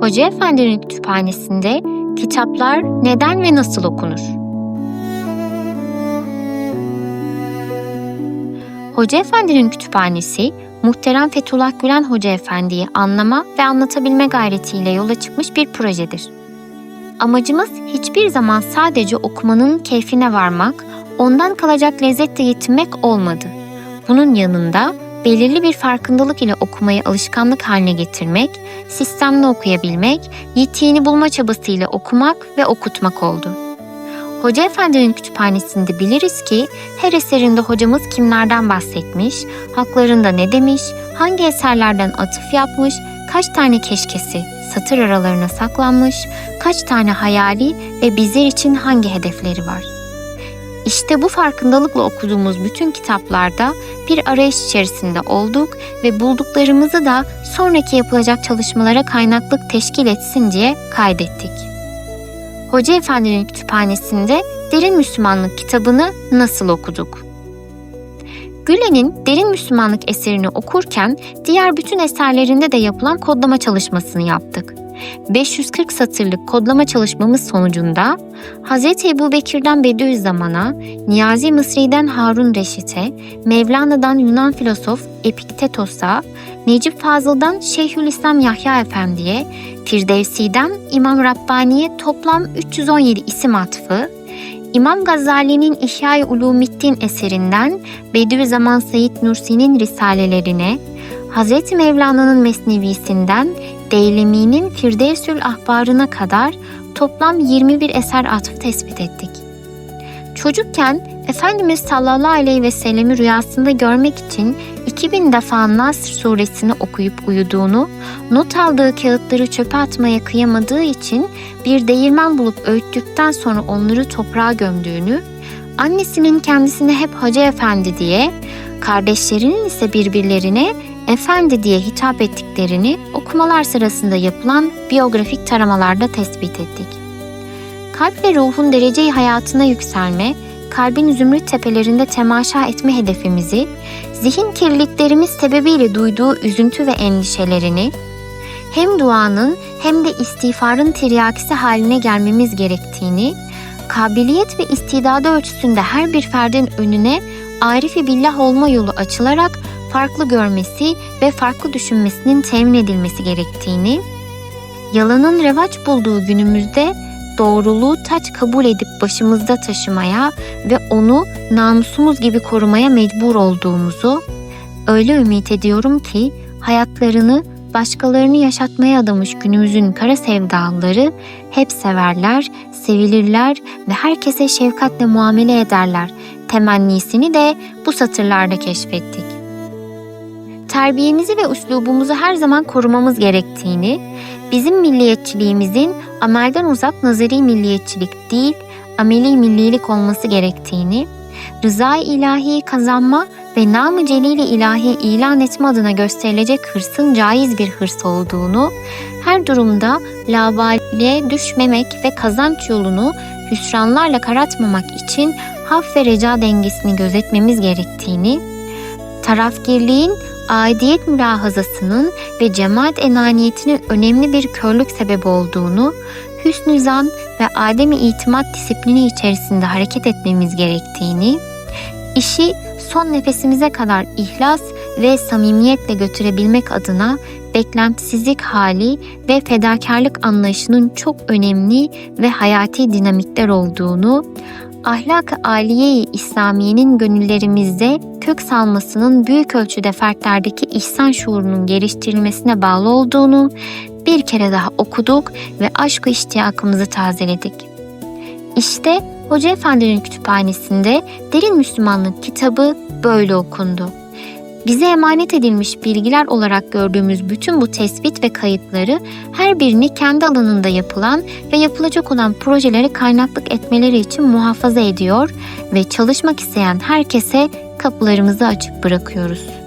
Hoca Efendi'nin kütüphanesinde kitaplar neden ve nasıl okunur? Hoca Efendi'nin kütüphanesi, muhterem Fethullah Gülen Hoca Efendi'yi anlama ve anlatabilme gayretiyle yola çıkmış bir projedir. Amacımız hiçbir zaman sadece okumanın keyfine varmak, ondan kalacak lezzetle yetinmek olmadı. Bunun yanında belirli bir farkındalık ile okumayı alışkanlık haline getirmek, sistemli okuyabilmek, yitiğini bulma çabasıyla okumak ve okutmak oldu. Hoca Efendi'nin kütüphanesinde biliriz ki her eserinde hocamız kimlerden bahsetmiş, haklarında ne demiş, hangi eserlerden atıf yapmış, kaç tane keşkesi satır aralarına saklanmış, kaç tane hayali ve bizler için hangi hedefleri var. İşte bu farkındalıkla okuduğumuz bütün kitaplarda bir arayış içerisinde olduk ve bulduklarımızı da sonraki yapılacak çalışmalara kaynaklık teşkil etsin diye kaydettik. Hoca Efendi'nin kütüphanesinde Derin Müslümanlık kitabını nasıl okuduk? Gülen'in Derin Müslümanlık eserini okurken diğer bütün eserlerinde de yapılan kodlama çalışmasını yaptık. 540 satırlık kodlama çalışmamız sonucunda Hz. Ebu Bekir'den Bediüzzaman'a, Niyazi Mısri'den Harun Reşit'e, Mevlana'dan Yunan filozof Epiktetos'a, Necip Fazıl'dan Şeyhülislam Yahya Efendi'ye, Firdevsi'den İmam Rabbani'ye toplam 317 isim atfı, İmam Gazali'nin İhya-i Ulumiddin eserinden Bediüzzaman Said Nursi'nin risalelerine, Hz. Mevlana'nın Mesnevisinden Deylemi'nin Firdevsül Ahbarına kadar toplam 21 eser atıf tespit ettik. Çocukken Efendimiz sallallahu aleyhi ve sellemi rüyasında görmek için 2000 defa Nasr suresini okuyup uyuduğunu, not aldığı kağıtları çöpe atmaya kıyamadığı için bir değirmen bulup öğüttükten sonra onları toprağa gömdüğünü, annesinin kendisine hep Hacı Efendi diye, kardeşlerinin ise birbirlerine efendi diye hitap ettiklerini okumalar sırasında yapılan biyografik taramalarda tespit ettik. Kalp ve ruhun dereceyi hayatına yükselme, kalbin zümrüt tepelerinde temaşa etme hedefimizi, zihin kirliliklerimiz sebebiyle duyduğu üzüntü ve endişelerini, hem duanın hem de istiğfarın tiryakisi haline gelmemiz gerektiğini, kabiliyet ve istidadı ölçüsünde her bir ferdin önüne arifi billah olma yolu açılarak farklı görmesi ve farklı düşünmesinin temin edilmesi gerektiğini, yalanın revaç bulduğu günümüzde doğruluğu taç kabul edip başımızda taşımaya ve onu namusumuz gibi korumaya mecbur olduğumuzu, öyle ümit ediyorum ki hayatlarını başkalarını yaşatmaya adamış günümüzün kara sevdalıları hep severler, sevilirler ve herkese şefkatle muamele ederler. Temennisini de bu satırlarda keşfettik. Terbiyemizi ve üslubumuzu her zaman korumamız gerektiğini, bizim milliyetçiliğimizin amelden uzak nazari milliyetçilik değil, ameli millilik olması gerektiğini, rıza-i ilahiyi kazanma ve nam-ı celil-i ilahi ilan etme adına gösterilecek hırsın caiz bir hırs olduğunu, her durumda labale düşmemek ve kazanç yolunu hüsranlarla karatmamak için haf ve reca dengesini gözetmemiz gerektiğini, tarafgirliğin aidiyet mülahazasının ve cemaat enaniyetinin önemli bir körlük sebebi olduğunu, hüsnü zan ve ademi itimat disiplini içerisinde hareket etmemiz gerektiğini, işi son nefesimize kadar ihlas ve samimiyetle götürebilmek adına beklentisizlik hali ve fedakarlık anlayışının çok önemli ve hayati dinamikler olduğunu, ahlak-ı aliye-i İslamiye'nin gönüllerimizde kök salmasının büyük ölçüde fertlerdeki ihsan şuurunun geliştirilmesine bağlı olduğunu bir kere daha okuduk ve aşk-ı iştiyakımızı tazeledik. İşte Hoca Efendi'nin kütüphanesinde Derin Müslümanlık kitabı böyle okundu. Bize emanet edilmiş bilgiler olarak gördüğümüz bütün bu tespit ve kayıtları her birini kendi alanında yapılan ve yapılacak olan projelere kaynaklık etmeleri için muhafaza ediyor ve çalışmak isteyen herkese kapılarımızı açık bırakıyoruz.